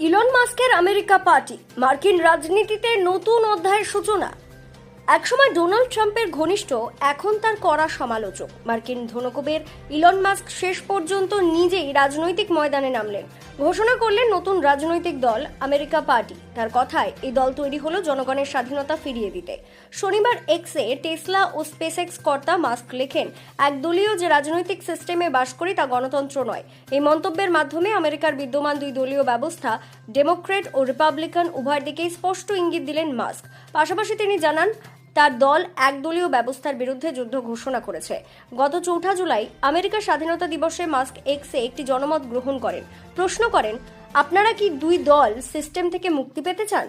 Elon মাস্কের America party, মার্কিন রাজনীতিতে নতুন অধ্যায়ের সূচনা। একসময় ডোনাল্ড ট্রাম্পের ঘনিষ্ঠ, এখন তার কড়া সমালোচক। মার্কিন ধনকুবের ইলন মাস্ক শেষ পর্যন্ত নিজেই রাজনৈতিক ময়দানে নামলেন। ঘোষণা করলেন নতুন রাজনৈতিক দল, আমেরিকা পার্টি। তার কথায়, এই দল তৈরি হলো জনগণের স্বাধীনতা ফিরিয়ে দিতে। শনিবার এক্সে টেসলা ও স্পেসএক্স কর্তা মাস্ক লেখেন, একদলীয় যে রাজনৈতিক সিস্টেমে বাস করি তা গণতন্ত্র নয়। এই মন্তব্যের মাধ্যমে আমেরিকার বিদ্যমান দুই দলীয় ব্যবস্থা ডেমোক্রেট ও রিপাবলিকান উভয়ের দিকেই স্পষ্ট ইঙ্গিত দিলেন মাস্ক। পাশাপাশি তিনি জানান তার দল একদলীয় ব্যবস্থার বিরুদ্ধে যুদ্ধ ঘোষণা করেছে। গত চৌঠা জুলাই আমেরিকার স্বাধীনতা দিবসে মাস্ক এক্সে একটি জনমত গ্রহণ করেন। প্রশ্ন করেন আপনারা কি দুই দল সিস্টেম থেকে মুক্তি পেতে চান?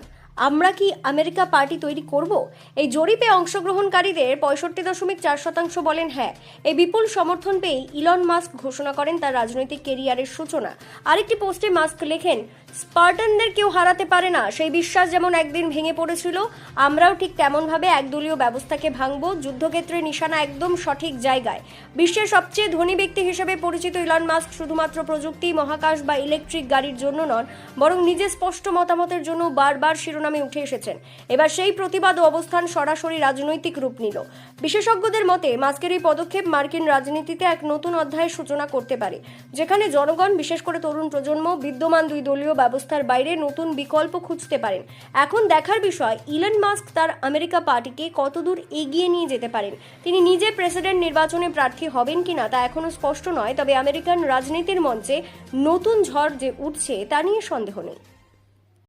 আমরা কি আমেরিকা পার্টি তৈরি করব? এই জরিপে অংশগ্রহণকারীদের পঁয়ষট্টি দশমিক চার শতাংশ বলেন হ্যাঁ। এই বিপুল সমর্থন পেয়ে ইলন মাস্ক ঘোষণা করেন তার রাজনৈতিক কেরিয়ারের সূচনা। আরেকটি পোস্টে মাস্ক লেখেন স্পার্টানদের কেউ হারাতে পারে না। সেই বিশ্বাস যেমন একদিন ভেঙে পড়েছিল, আমরাও ঠিক তেমনভাবে একদলীয় ব্যবস্থাকে ভাঙব। যুদ্ধক্ষেত্রে নিশানা একদম সঠিক জায়গায়। বিশ্বের সবচেয়ে ধনী ব্যক্তি হিসেবে পরিচিত ইলন মাস্ক শুধুমাত্র প্রযুক্তি, মহাকাশ বা ইলেকট্রিক গাড়ির জন্য নন, বরং নিজের স্পষ্ট মতামতের জন্য বারবার শিরোনামে উঠে এসেছেন। এবার সেই প্রতিবাদ ও অবস্থান সরাসরি রাজনৈতিক রূপ নিল। বিশেষজ্ঞদের মতে, মাস্কের এই পদক্ষেপ মার্কিন রাজনীতিতে এক নতুন অধ্যায়ের সূচনা করতে পারে, যেখানে জনগণ, বিশেষ করে তরুণ প্রজন্ম, বিদ্যমান দুই দলীয় ব্যবস্থার বাইরে নতুন বিকল্প খুঁজতে পারেন। এখন দেখার বিষয়, ইলন মাস্ক তার আমেরিকা পার্টিকে কতদূর এগিয়ে নিয়ে যেতে পারেন? তিনি নিজে প্রেসিডেন্ট নির্বাচনে প্রার্থী হবেন কিনা তা এখনও স্পষ্ট নয়, তবে আমেরিকান রাজনীতির মঞ্চে নতুন ঝড় যে উঠছে তা নিয়ে সন্দেহ নেই।